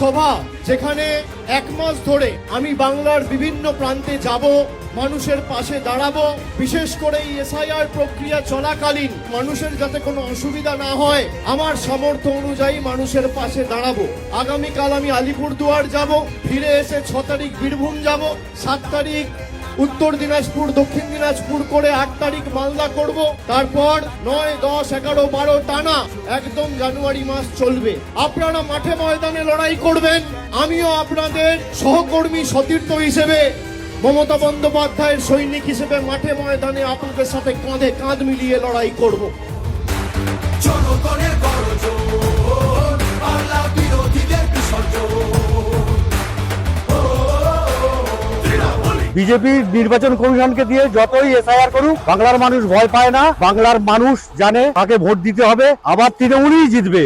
সভা, যেখানে এক মাস ধরে আমি বাংলার বিভিন্ন প্রান্তে যাব, মানুষের পাশে দাঁড়াবো, বিশেষ করে এই এসআইআর প্রক্রিয়া চলাকালীন মানুষের যাতে কোনো অসুবিধা না হয়, আমার সামর্থ্য অনুযায়ী মানুষের পাশে দাঁড়াবো। আগামীকাল আমি আলিপুরদুয়ার যাব, ফিরে এসে ছ তারিখ বীরভূম যাব, সাত তারিখ উত্তর দিনাজপুর, দক্ষিণ দিনাজপুর করে আট তারিখ মালদা করব। তারপর নয়, দশ, এগারো, বারো টানা একদম জানুয়ারি মাস চলবে। আপনারা মাঠে ময়দানে লড়াই করবেন। আমিও আপনাদের সহকর্মী সতীর্থ হিসেবে মমতা বন্দ্যোপাধ্যায়ের সৈনিক হিসেবে মাঠে ময়দানে আপনাদের সাথে কাঁধে কাঁধ মিলিয়ে লড়াই করব। জনগণের বিজেপি নির্বাচন কমিশনকে দিয়ে যতই এসআইআর করুক, বাংলার মানুষ ভয় পায় না, বাংলার মানুষ জানে তাকে ভোট দিতে হবে, আবার তৃণমূলই জিতবে।